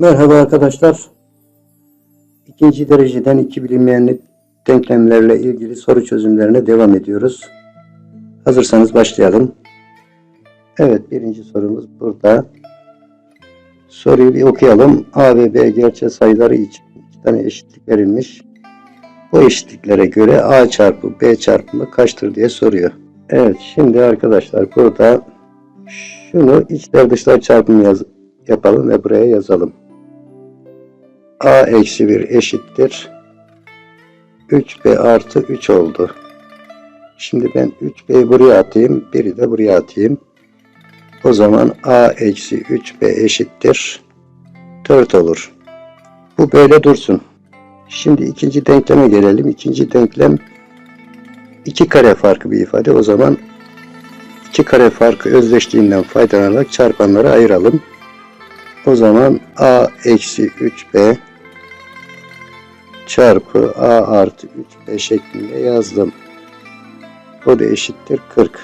Merhaba arkadaşlar. İkinci dereceden iki bilinmeyenlik denklemlerle ilgili soru çözümlerine devam ediyoruz. Hazırsanız başlayalım. Evet birinci sorumuz burada. Soruyu bir okuyalım. A ve B gerçel sayıları için iki tane eşitlik verilmiş. Bu eşitliklere göre A çarpı B çarpımı kaçtır diye soruyor. Evet şimdi arkadaşlar burada şunu içler dışlar çarpımı yaz yapalım ve buraya yazalım. A eksi 1 eşittir. 3B artı 3 oldu. Şimdi ben 3B'yi buraya atayım. 1'i de buraya atayım. O zaman A eksi 3B eşittir. 4 olur. Bu böyle dursun. Şimdi ikinci denkleme gelelim. İkinci denklem 2 kare farkı bir ifade. O zaman 2 kare farkı özdeşliğinden faydalanarak çarpanları ayıralım. O zaman a eksi 3b çarpı a artı 3b şeklinde yazdım. O da eşittir 40.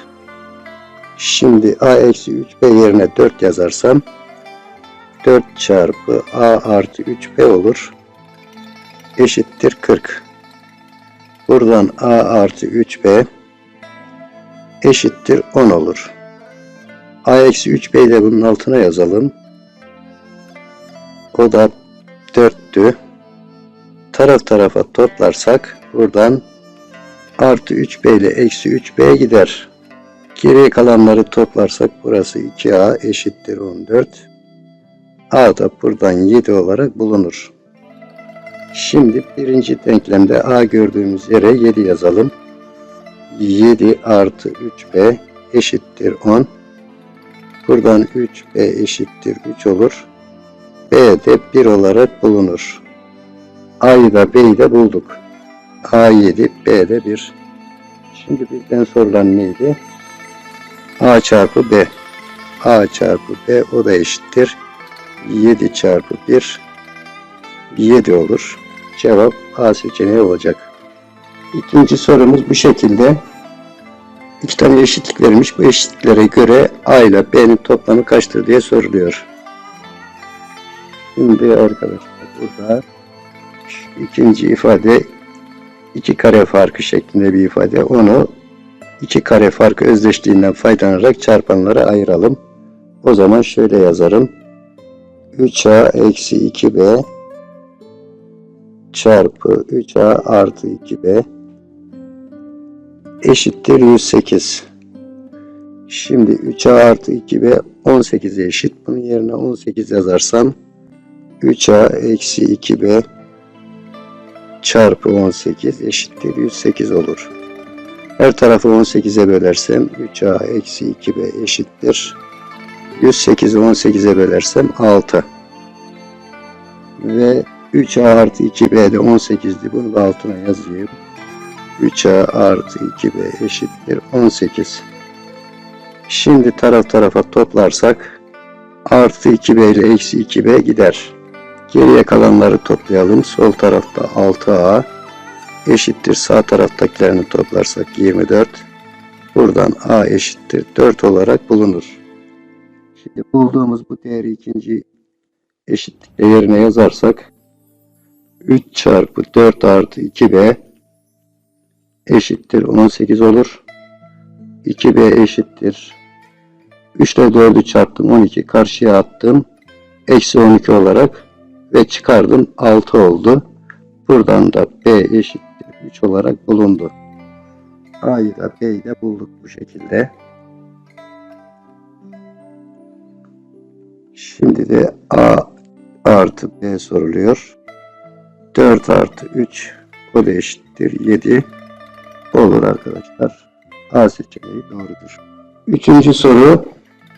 Şimdi a eksi 3b yerine 4 yazarsam 4 çarpı a artı 3b olur. Eşittir 40. Buradan a artı 3b eşittir 10 olur. a eksi 3b'yi de bunun altına yazalım. O da 4'tü. Taraf tarafa toplarsak buradan artı 3b ile eksi 3b gider. Geriye kalanları toplarsak burası 2a eşittir 14. a da buradan 7 olarak bulunur. Şimdi birinci denklemde a gördüğümüz yere 7 yazalım. 7 artı 3b eşittir 10. Buradan 3b eşittir 3 olur. B de 1 olarak bulunur. A'yı da B'yi de bulduk. A 7, B de 1. Şimdi bizden sorulan neydi? A çarpı B. A çarpı B o da eşittir. 7 çarpı 1 7 olur. Cevap A seçeneği olacak. İkinci sorumuz bu şekilde. İki tane eşitlik verilmiş. Bu eşitliklere göre A ile B'nin toplamı kaçtır diye soruluyor. Şimdi arkadaşlar burada ikinci ifade iki kare farkı şeklinde bir ifade. Onu iki kare farkı özdeşliğinden faydalanarak çarpanlara ayıralım. O zaman şöyle yazarım. 3a eksi 2b çarpı 3a artı 2b eşittir 108. Şimdi 3a artı 2b 18'e eşit. Bunun yerine 18 yazarsam 3a eksi 2b çarpı 18 eşittir 108 olur. Her tarafı 18'e bölersem 3a eksi 2b eşittir. 108'i 18'e bölersem 6. Ve 3a artı 2b de 18'di. Bunu da altına yazayım. 3a artı 2b eşittir 18. Şimdi taraf tarafa toplarsak artı 2b ile eksi 2b gider. Geriye kalanları toplayalım. Sol tarafta 6A eşittir. Sağ taraftakilerini toplarsak 24. Buradan A eşittir 4 olarak bulunur. Şimdi bulduğumuz bu değeri ikinci eşitlikle yerine yazarsak 3 çarpı 4 artı 2B eşittir 18 olur. 2B eşittir. 3 ile 4'ü çarptım 12 karşıya attım. Eksi 12 olarak ve çıkardım 6 oldu. Buradan da B eşittir 3 olarak bulundu. A'yı da B'yi de bulduk bu şekilde. Şimdi de A artı B soruluyor. 4 artı 3 o da eşittir 7 olur arkadaşlar. A seçeneği doğrudur. Üçüncü soru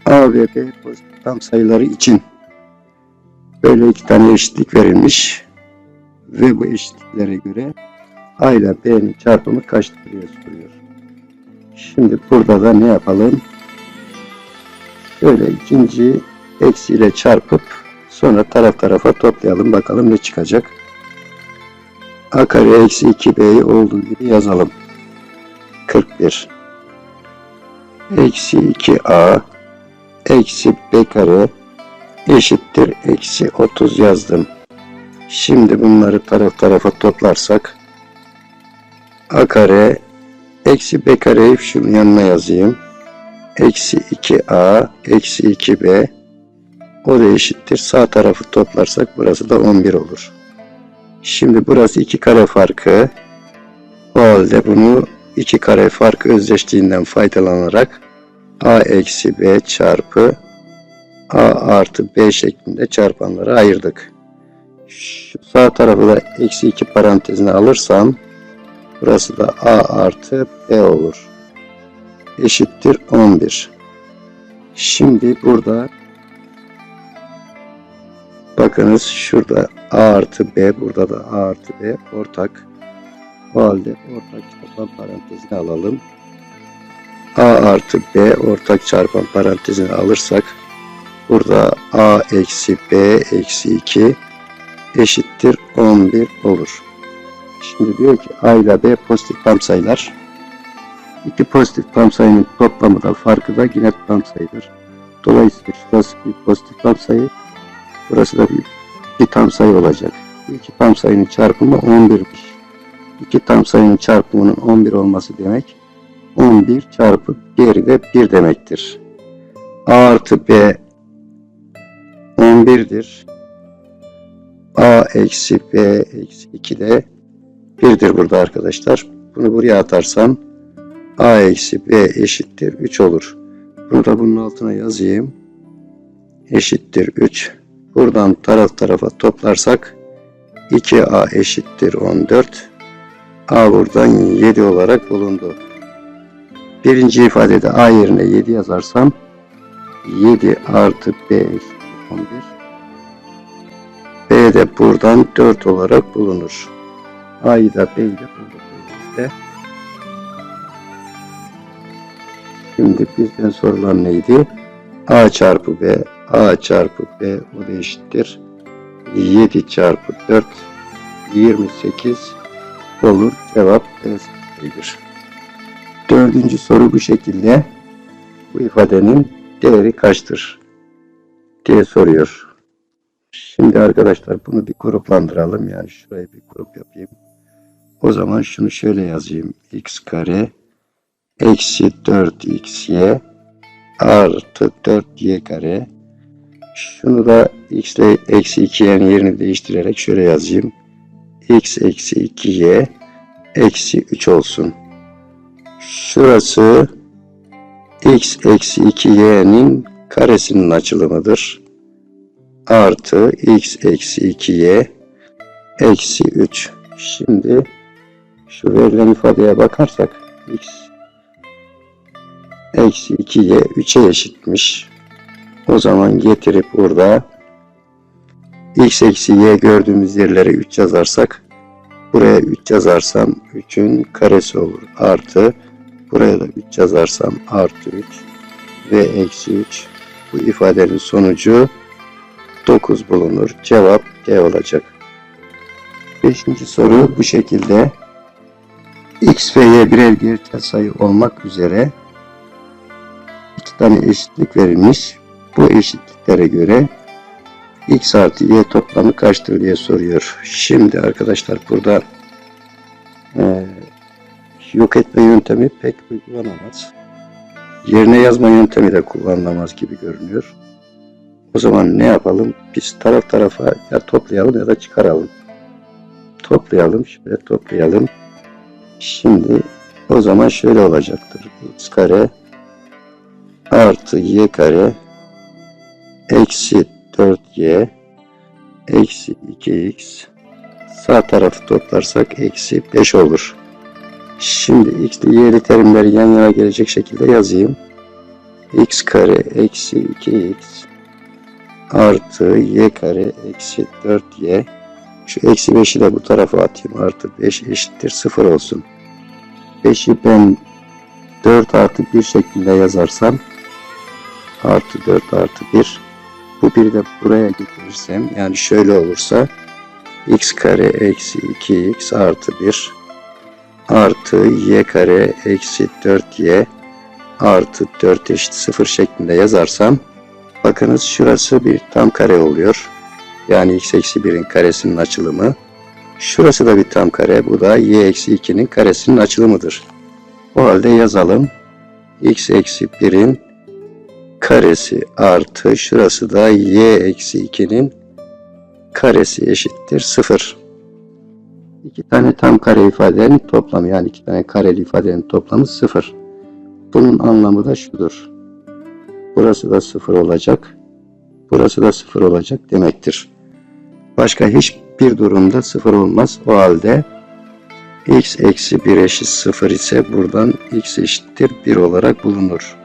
A ve B pozitif tam sayıları için Böyle iki tane eşitlik verilmiş. Ve bu eşitliklere göre A ile B'nin çarpımı kaçtır diye soruyor. Şimdi burada da ne yapalım? Şöyle ikinci eksiyle çarpıp sonra taraf tarafa toplayalım. Bakalım ne çıkacak. A kare eksi 2B'yi olduğu gibi yazalım. 41 eksi 2A eksi B kare eşittir eksi 30 yazdım. Şimdi bunları taraf tarafa toplarsak a kare eksi b kareyi şunun yanına yazayım. Eksi 2a eksi 2b o da eşittir. Sağ tarafı toplarsak burası da 11 olur. Şimdi burası 2 kare farkı. O halde bunu 2 kare fark özdeşliğinden faydalanarak a eksi b çarpı a artı b şeklinde çarpanlara ayırdık. Şu sağ tarafı da eksi 2 parantezine alırsam burası da a artı b olur. Eşittir 11. Şimdi burada bakınız şurada a artı b burada da a artı b ortak. O halde ortak çarpan parantezine alalım. a artı b ortak çarpan parantezine alırsak burada a eksi b eksi 2 eşittir 11 olur. Şimdi diyor ki a ile b pozitif tam sayılar. İki pozitif tam sayının toplamı da farkı da yine tam sayıdır. Dolayısıyla şurası bir pozitif tam sayı. Burası da bir, bir tam sayı olacak. İki tam sayının çarpımı 11'dir. İki tam sayının çarpımının 11 olması demek 11 çarpı diğeri de 1 demektir. A artı B 11'dir. A eksi B eksi 2 de 1'dir burada arkadaşlar. Bunu buraya atarsam A eksi B eşittir 3 olur. Bunu da bunun altına yazayım. Eşittir 3. Buradan taraf tarafa toplarsak 2A eşittir 14. A buradan 7 olarak bulundu. Birinci ifadede A yerine 7 yazarsam 7 artı B 11. B de buradan 4 olarak bulunur. A'yı da B'yi de bulduk. böylelikle. Şimdi bizden sorulan neydi? A çarpı B, A çarpı B o da eşittir. 7 çarpı 4, 28 olur. Cevap B seçeneğidir. Dördüncü soru bu şekilde. Bu ifadenin değeri kaçtır? Diye soruyor. Şimdi arkadaşlar bunu bir gruplandıralım. Yani şuraya bir grup yapayım. O zaman şunu şöyle yazayım. x kare eksi 4xy artı 4y kare. Şunu da x ile eksi 2y'nin yerini değiştirerek şöyle yazayım. x eksi 2y eksi 3 olsun. Şurası x eksi 2y'nin karesinin açılımıdır. Artı x eksi 2y eksi 3. Şimdi şu verilen ifadeye bakarsak x eksi 2y 3'e eşitmiş. O zaman getirip burada x eksi y gördüğümüz yerlere 3 yazarsak buraya 3 yazarsam 3'ün karesi olur. Artı buraya da 3 yazarsam artı 3 ve eksi 3 bu ifadenin sonucu 9 bulunur. Cevap D olacak. Beşinci soru bu şekilde. X ve Y birer gerçel sayı olmak üzere iki tane eşitlik verilmiş. Bu eşitliklere göre X artı Y toplamı kaçtır diye soruyor. Şimdi arkadaşlar burada e, yok etme yöntemi pek uygulanamaz. Yerine yazma yöntemi de kullanılamaz gibi görünüyor. O zaman ne yapalım? Biz taraf tarafa ya toplayalım ya da çıkaralım. Toplayalım. Şöyle toplayalım. Şimdi o zaman şöyle olacaktır. x kare artı y kare eksi 4y eksi 2x sağ tarafı toplarsak eksi 5 olur. Şimdi x ile y'li terimleri yan yana gelecek şekilde yazayım. x kare eksi 2x artı y kare eksi 4y şu eksi 5'i de bu tarafa atayım. Artı 5 eşittir 0 olsun. 5'i ben 4 artı 1 şeklinde yazarsam artı 4 artı 1 bu bir de buraya getirirsem yani şöyle olursa x kare eksi 2x artı 1 artı y kare eksi 4y artı 4 eşit 0 şeklinde yazarsam Bakınız şurası bir tam kare oluyor. Yani x eksi 1'in karesinin açılımı. Şurası da bir tam kare. Bu da y eksi 2'nin karesinin açılımıdır. O halde yazalım. x eksi 1'in karesi artı şurası da y eksi 2'nin karesi eşittir 0. İki tane tam kare ifadenin toplamı yani iki tane kareli ifadenin toplamı 0. Bunun anlamı da şudur. Burası da 0 olacak. Burası da 0 olacak demektir. Başka hiçbir durumda 0 olmaz. O halde x eksi 1 eşit 0 ise buradan x eşittir 1 olarak bulunur.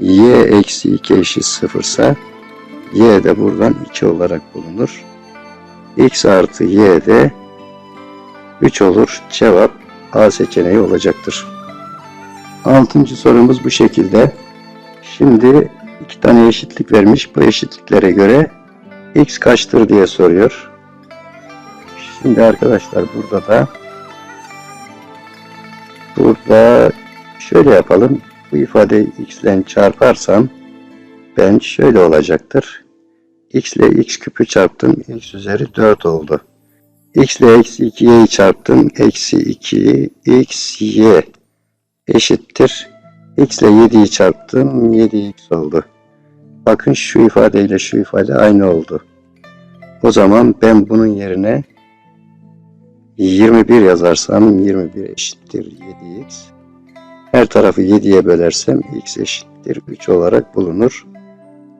y eksi 2 eşit 0 ise y de buradan 2 olarak bulunur. x artı y de 3 olur. Cevap A seçeneği olacaktır. Altıncı sorumuz bu şekilde. Şimdi iki tane eşitlik vermiş. Bu eşitliklere göre x kaçtır diye soruyor. Şimdi arkadaşlar burada da burada şöyle yapalım. Bu ifadeyi x ile çarparsam ben şöyle olacaktır. x ile x küpü çarptım. x üzeri 4 oldu. x ile eksi 2y'yi çarptım. Eksi 2 x y eşittir. X ile 7'yi çarptım. 7x oldu. Bakın şu ifade ile şu ifade aynı oldu. O zaman ben bunun yerine 21 yazarsam 21 eşittir 7x. Her tarafı 7'ye bölersem x eşittir 3 olarak bulunur.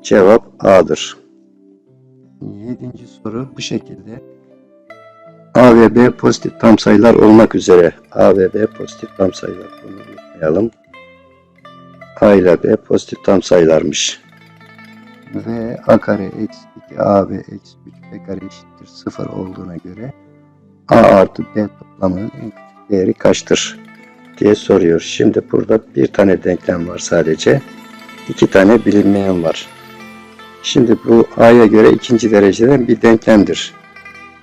Cevap A'dır. Yedinci soru bu şekilde. A ve B pozitif tam sayılar olmak üzere. A ve B pozitif tam sayılar. Bunu unutmayalım. A ile B pozitif tam sayılarmış. Ve A kare eksi 2 A ve eksi 3 B kare eşittir 0 olduğuna göre A artı B toplamının en küçük değeri kaçtır? diye soruyor. Şimdi burada bir tane denklem var sadece. iki tane bilinmeyen var. Şimdi bu A'ya göre ikinci dereceden bir denklemdir.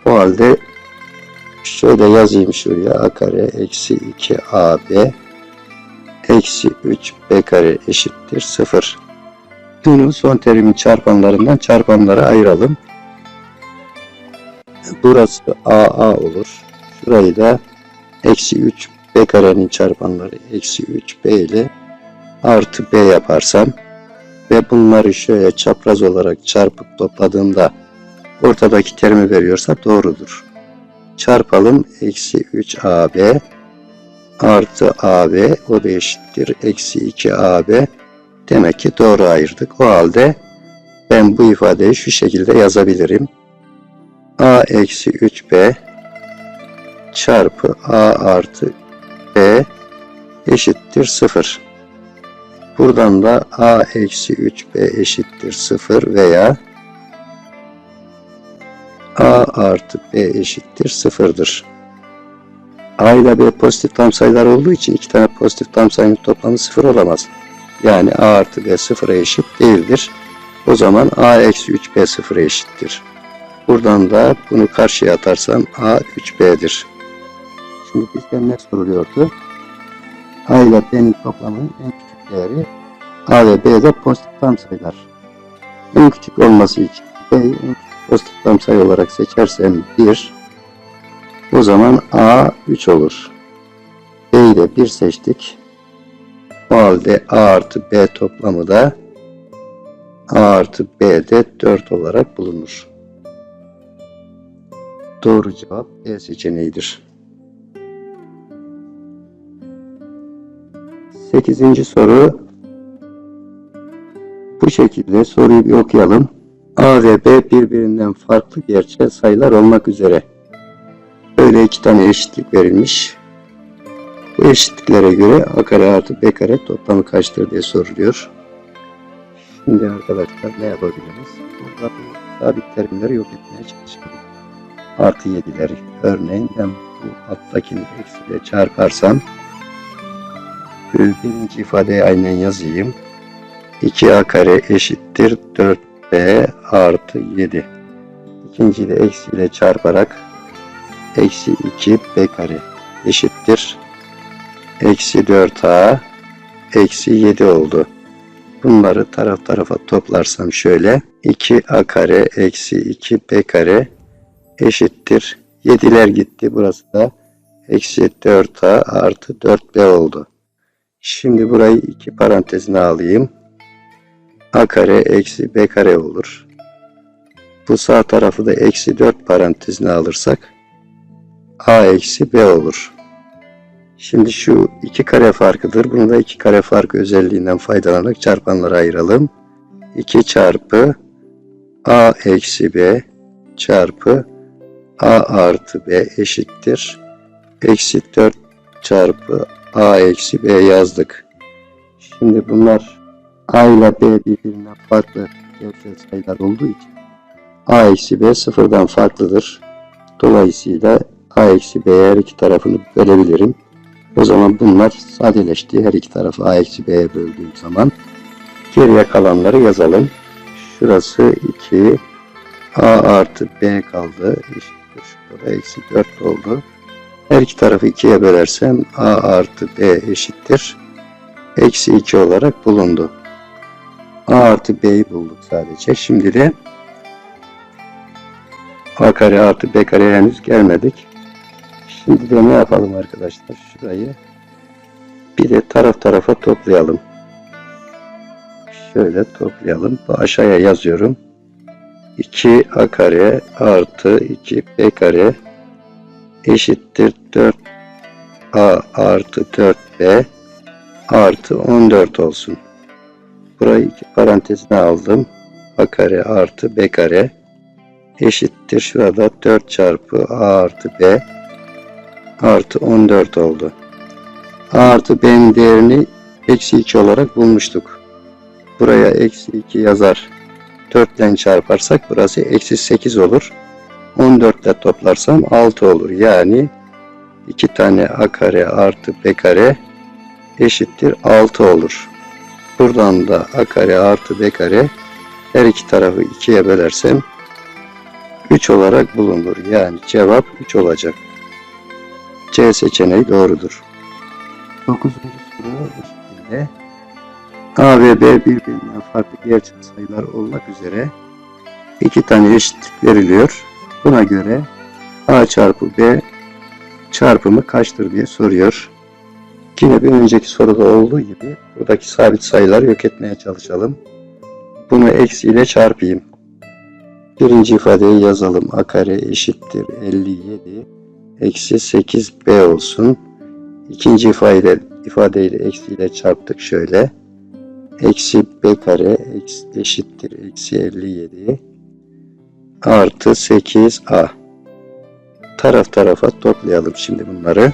O halde şöyle yazayım şuraya A kare eksi 2 AB eksi 3 B kare eşittir 0. Bunu son terimin çarpanlarından çarpanlara ayıralım. Burası AA olur. Şurayı da eksi 3 B karenin çarpanları eksi 3 B ile artı B yaparsam ve bunları şöyle çapraz olarak çarpıp topladığımda ortadaki terimi veriyorsa doğrudur. Çarpalım eksi 3 AB artı AB o da eşittir eksi 2 AB demek ki doğru ayırdık. O halde ben bu ifadeyi şu şekilde yazabilirim. A eksi 3B çarpı A artı B eşittir 0. Buradan da A eksi 3B eşittir 0 veya A artı B eşittir 0'dır. A ile B pozitif tam sayılar olduğu için iki tane pozitif tam sayının toplamı 0 olamaz. Yani A artı B 0'a eşit değildir. O zaman A eksi 3B 0'a eşittir. Buradan da bunu karşıya atarsam A 3B'dir. Şimdi bizden ne soruluyordu? A ile B'nin toplamının en küçük değeri A ve B de pozitif tam sayılar. En küçük olması için B'yi en küçük pozitif tam sayı olarak seçersem 1 o zaman A 3 olur. B'yi de 1 seçtik. O halde A artı B toplamı da A artı B de 4 olarak bulunur. Doğru cevap E seçeneğidir. Sekizinci soru bu şekilde soruyu bir okuyalım. A ve B birbirinden farklı gerçel sayılar olmak üzere. Böyle iki tane eşitlik verilmiş. Bu eşitliklere göre A kare artı B kare toplamı kaçtır diye soruluyor. Şimdi arkadaşlar ne yapabiliriz? Burada bu sabit terimleri yok etmeye çalışalım. Artı 7'leri. Örneğin ben bu alttakini eksiyle çarparsam birinci ifadeyi aynen yazayım. 2a kare eşittir 4b artı 7. İkinciyi de eksiyle çarparak eksi 2b kare eşittir. Eksi 4a eksi 7 oldu. bunları taraf tarafa toplarsam şöyle 2a kare eksi 2 b kare eşittir. 7'ler gitti. Burası da eksi 4a artı 4b oldu. Şimdi burayı iki parantezine alayım. a kare eksi b kare olur. Bu sağ tarafı da eksi 4 parantezine alırsak a eksi b olur. Şimdi şu iki kare farkıdır. Bunu da iki kare farkı özelliğinden faydalanarak çarpanlara ayıralım. 2 çarpı a eksi b çarpı a artı b eşittir. Eksi 4 çarpı a eksi b yazdık. Şimdi bunlar a ile b birbirinden farklı gerçel sayılar olduğu için a eksi b sıfırdan farklıdır. Dolayısıyla a eksi b'ye her iki tarafını bölebilirim. O zaman bunlar sadeleşti. Her iki tarafı a eksi b'ye böldüğüm zaman geriye kalanları yazalım. Şurası 2 a artı b kaldı. Eşittir. Şurada eksi 4 oldu. Her iki tarafı 2'ye bölersem a artı b eşittir. Eksi 2 olarak bulundu. a artı b'yi bulduk sadece. Şimdi de a kare artı b kare henüz gelmedik. Şimdi de ne yapalım arkadaşlar? Şurayı bir de taraf tarafa toplayalım. Şöyle toplayalım. Bu aşağıya yazıyorum. 2a kare artı 2b kare eşittir 4a artı 4b artı 14 olsun. Burayı iki parantezine aldım. a kare artı b kare eşittir. Şurada 4 çarpı a artı b artı 14 oldu. A artı B'nin değerini eksi 2 olarak bulmuştuk. Buraya eksi 2 yazar. 4 ile çarparsak burası eksi 8 olur. 14 ile toplarsam 6 olur. Yani 2 tane A kare artı B kare eşittir 6 olur. Buradan da A kare artı B kare her iki tarafı 2'ye bölersem 3 olarak bulunur. Yani cevap 3 olacak. C seçeneği doğrudur. 9. soru şekilde. A ve B birbirinden farklı gerçek sayılar olmak üzere iki tane eşitlik veriliyor. Buna göre A çarpı B çarpımı kaçtır diye soruyor. Yine bir önceki soruda olduğu gibi buradaki sabit sayıları yok etmeye çalışalım. Bunu eksi ile çarpayım. Birinci ifadeyi yazalım. A kare eşittir 57 eksi 8b olsun. İkinci ifade, ifadeyi de eksiyle çarptık şöyle. Eksi b kare eşittir eksi 57 artı 8a. Taraf tarafa toplayalım şimdi bunları.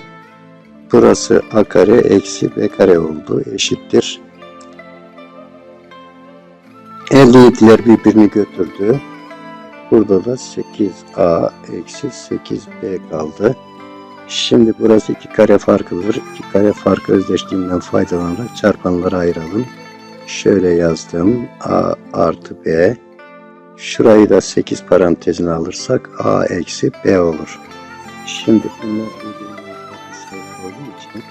Burası a kare eksi b kare oldu. Eşittir. 57'ler birbirini götürdü. Burada da 8a eksi 8b kaldı. Şimdi burası iki kare farkıdır. İki kare farkı özdeşliğinden faydalanarak çarpanlara ayıralım. Şöyle yazdım. a artı b. Şurayı da 8 parantezine alırsak a eksi b olur. Şimdi bunlar birbirinden farklı olduğu için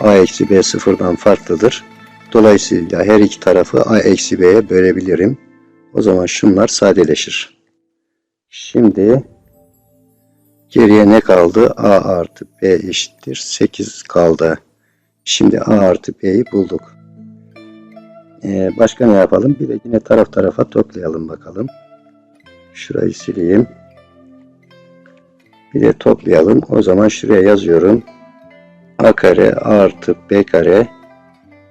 a eksi b sıfırdan farklıdır. Dolayısıyla her iki tarafı a eksi b'ye bölebilirim. O zaman şunlar sadeleşir. Şimdi geriye ne kaldı? A artı B eşittir. 8 kaldı. Şimdi A artı B'yi bulduk. Ee, başka ne yapalım? Bir de yine taraf tarafa toplayalım bakalım. Şurayı sileyim. Bir de toplayalım. O zaman şuraya yazıyorum. A kare artı B kare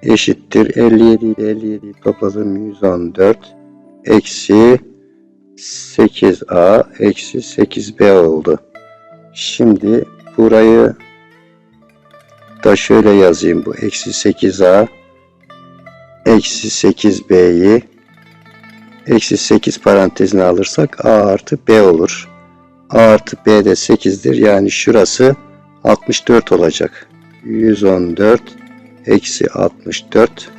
eşittir. 57 ile 57'yi topladım. 114 eksi 8a eksi 8b oldu. Şimdi burayı da şöyle yazayım. Bu eksi 8a eksi 8b'yi eksi 8 parantezine alırsak a artı b olur. a artı b de 8'dir. Yani şurası 64 olacak. 114 eksi 64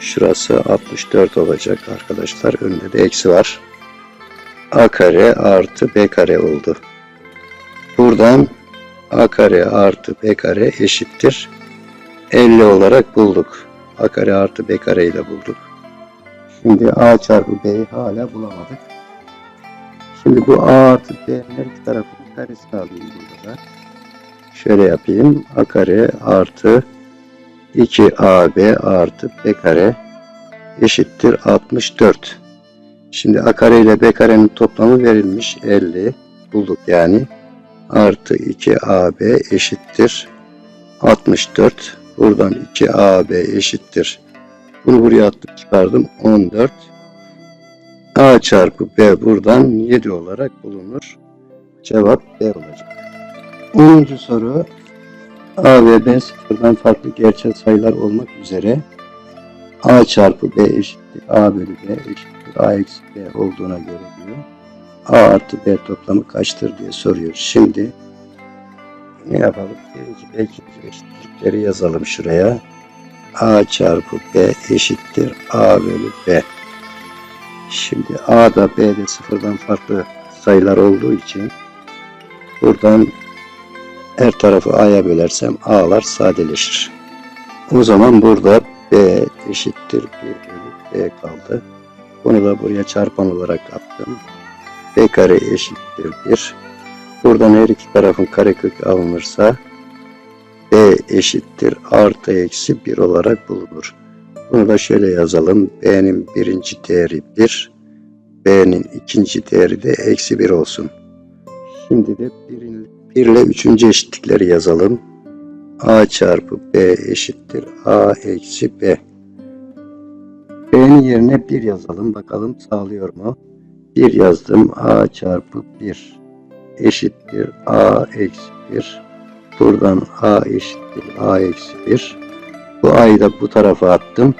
şurası 64 olacak arkadaşlar. Önünde de eksi var a kare artı b kare oldu. Buradan a kare artı b kare eşittir 50 olarak bulduk. A kare artı B kareyi de bulduk. Şimdi A çarpı B'yi hala bulamadık. Şimdi bu A artı B'nin her iki tarafının karesini alayım burada da. Şöyle yapayım. A kare artı 2AB artı B kare eşittir 64. Şimdi A kare ile B karenin toplamı verilmiş 50. Bulduk yani. Artı 2AB eşittir 64. Buradan 2AB eşittir. Bunu buraya attık çıkardım. 14. A çarpı B buradan 7 olarak bulunur. Cevap B olacak. 10. soru A ve B sıfırdan farklı gerçel sayılar olmak üzere A çarpı B eşittir A bölü B eşittir A eksi B olduğuna göre diyor. A artı B toplamı kaçtır diye soruyor. Şimdi ne yapalım? Birinci ve eşitlikleri yazalım şuraya. A çarpı B eşittir A bölü B. Şimdi A da B de sıfırdan farklı sayılar olduğu için buradan her tarafı A'ya bölersem A'lar sadeleşir. O zaman burada B eşittir 1 bölü B kaldı. Bunu da buraya çarpan olarak attım. B kare eşittir 1. Buradan her iki tarafın karekök alınırsa B eşittir artı eksi 1 olarak bulunur. Bunu da şöyle yazalım. B'nin birinci değeri 1. B'nin ikinci değeri de eksi 1 olsun. Şimdi de 1 ile 3. eşitlikleri yazalım. A çarpı B eşittir A eksi B. B'nin yerine 1 yazalım. Bakalım sağlıyor mu? 1 yazdım. A çarpı 1 eşittir A eksi 1. Buradan A eşittir A eksi 1. Bu A'yı da bu tarafa attım.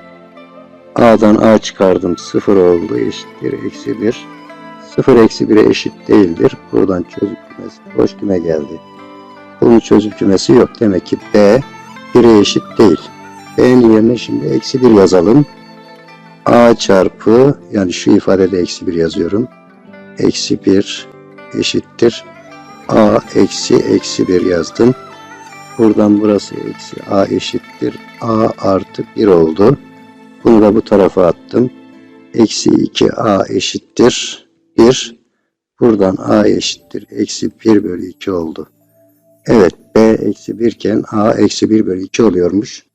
A'dan A çıkardım. 0 oldu. Eşittir eksi 1. 0 eksi 1'e eşit değildir. Buradan çözüm kümesi boş küme geldi. Bunun çözüm kümesi yok. Demek ki B 1'e eşit değil. B'nin yerine şimdi eksi 1 yazalım. A çarpı yani şu ifadede eksi 1 yazıyorum. Eksi 1 eşittir. A eksi eksi 1 yazdım. Buradan burası eksi A eşittir. A artı 1 oldu. Bunu da bu tarafa attım. Eksi 2A eşittir 1. Buradan A eşittir. Eksi 1 bölü 2 oldu. Evet B eksi 1 iken A eksi 1 bölü 2 oluyormuş.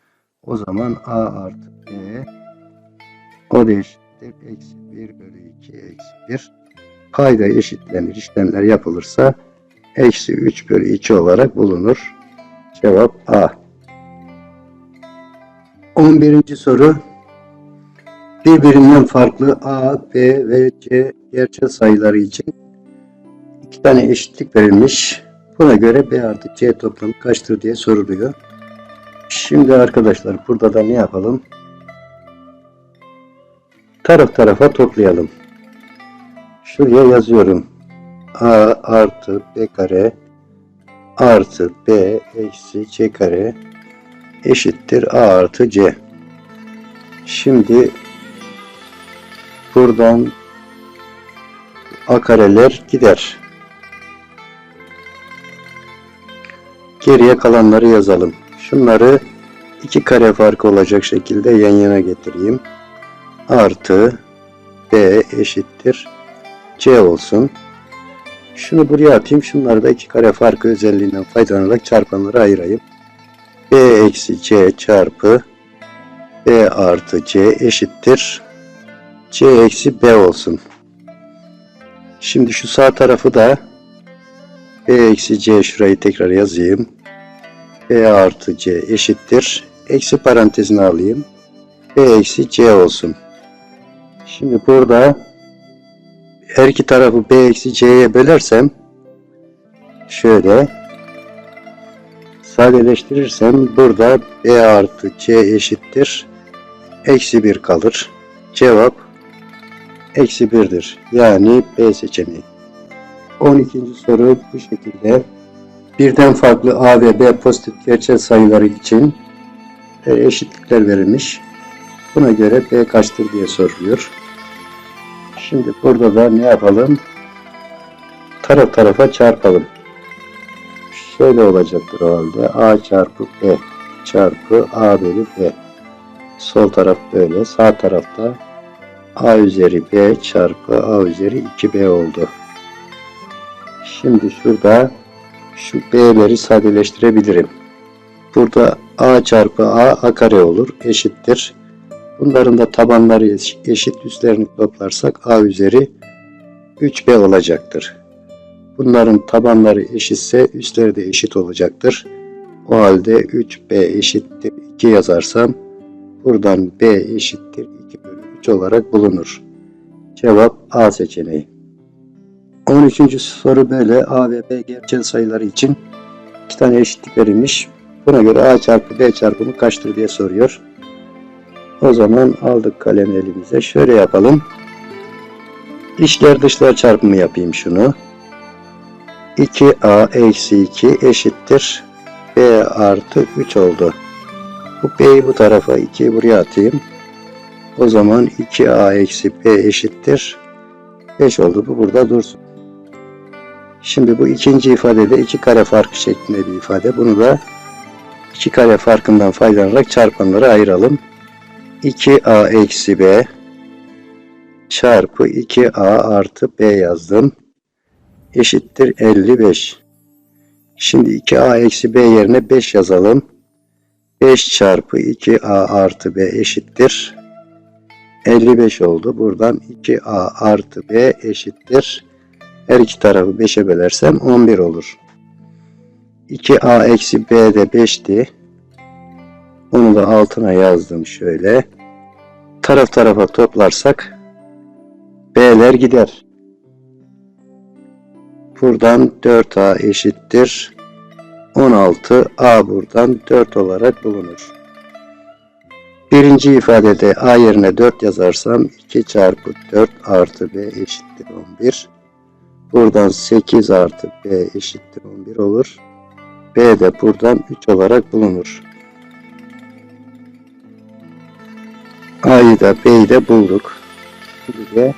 O zaman A artı B o eşittir. Eksi 1 bölü 2 eksi 1. Payda eşitlenir işlemler yapılırsa eksi 3 bölü 2 olarak bulunur. Cevap A. 11. soru birbirinden farklı A, B ve C gerçel sayıları için iki tane eşitlik verilmiş. Buna göre B artı C toplamı kaçtır diye soruluyor. Şimdi arkadaşlar burada da ne yapalım? Taraf tarafa toplayalım. Şuraya yazıyorum. A artı B kare artı B eksi C kare eşittir A artı C. Şimdi buradan A kareler gider. Geriye kalanları yazalım. Şunları iki kare farkı olacak şekilde yan yana getireyim. Artı B eşittir C olsun. Şunu buraya atayım. Şunları da iki kare farkı özelliğinden faydalanarak çarpanlara ayırayım. B eksi C çarpı B artı C eşittir. C eksi B olsun. Şimdi şu sağ tarafı da B eksi C şurayı tekrar yazayım. B artı C eşittir. Eksi parantezini alayım. B eksi C olsun. Şimdi burada her iki tarafı B eksi C'ye bölersem şöyle sadeleştirirsem burada B artı C eşittir. Eksi 1 kalır. Cevap eksi 1'dir. Yani B seçeneği. 12. soru bu şekilde. Birden farklı A ve B pozitif gerçel sayıları için e, eşitlikler verilmiş. Buna göre B kaçtır diye soruluyor. Şimdi burada da ne yapalım? Taraf tarafa çarpalım. Şöyle olacaktır o halde. A çarpı B çarpı A bölü B. Sol taraf böyle. Sağ tarafta A üzeri B çarpı A üzeri 2B oldu. Şimdi şurada şu B'leri sadeleştirebilirim. Burada A çarpı A A kare olur. Eşittir. Bunların da tabanları eş- eşit. Üstlerini toplarsak A üzeri 3B olacaktır. Bunların tabanları eşitse üstleri de eşit olacaktır. O halde 3B eşittir 2 yazarsam buradan B eşittir 2 bölü 3 olarak bulunur. Cevap A seçeneği. 13. soru böyle. A ve B gerçel sayıları için iki tane eşitlik verilmiş. Buna göre A çarpı B çarpımı kaçtır diye soruyor. O zaman aldık kalemi elimize. Şöyle yapalım. İşler dışlar çarpımı yapayım şunu. 2A eksi 2 eşittir. B artı 3 oldu. Bu B'yi bu tarafa 2'yi buraya atayım. O zaman 2A eksi B eşittir. 5 oldu. Bu burada dursun. Şimdi bu ikinci ifadede iki kare farkı şeklinde bir ifade. Bunu da iki kare farkından faydalanarak çarpanları ayıralım. 2A eksi B çarpı 2A artı B yazdım. Eşittir 55. Şimdi 2A eksi B yerine 5 yazalım. 5 çarpı 2A artı B eşittir. 55 oldu. Buradan 2A artı B eşittir. Her iki tarafı 5'e bölersem 11 olur. 2A eksi B de 5'ti. Onu da altına yazdım şöyle. Taraf tarafa toplarsak B'ler gider. Buradan 4A eşittir. 16 A buradan 4 olarak bulunur. Birinci ifadede A yerine 4 yazarsam 2 çarpı 4 artı B eşittir 11. Buradan 8 artı B eşittir 11 olur. B de buradan 3 olarak bulunur. A'yı da B'yi de bulduk. Şimdi de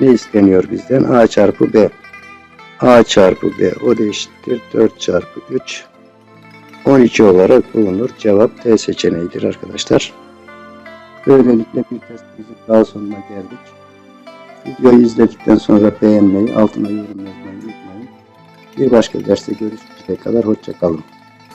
ne isteniyor bizden? A çarpı B. A çarpı B o da eşittir 4 çarpı 3 12 olarak bulunur. Cevap D seçeneğidir arkadaşlar. Böylelikle bir testimizin daha sonuna geldik. Videoyu izledikten sonra beğenmeyi, altına yorum yazmayı unutmayın. Bir başka derste görüşünceye kadar hoşçakalın.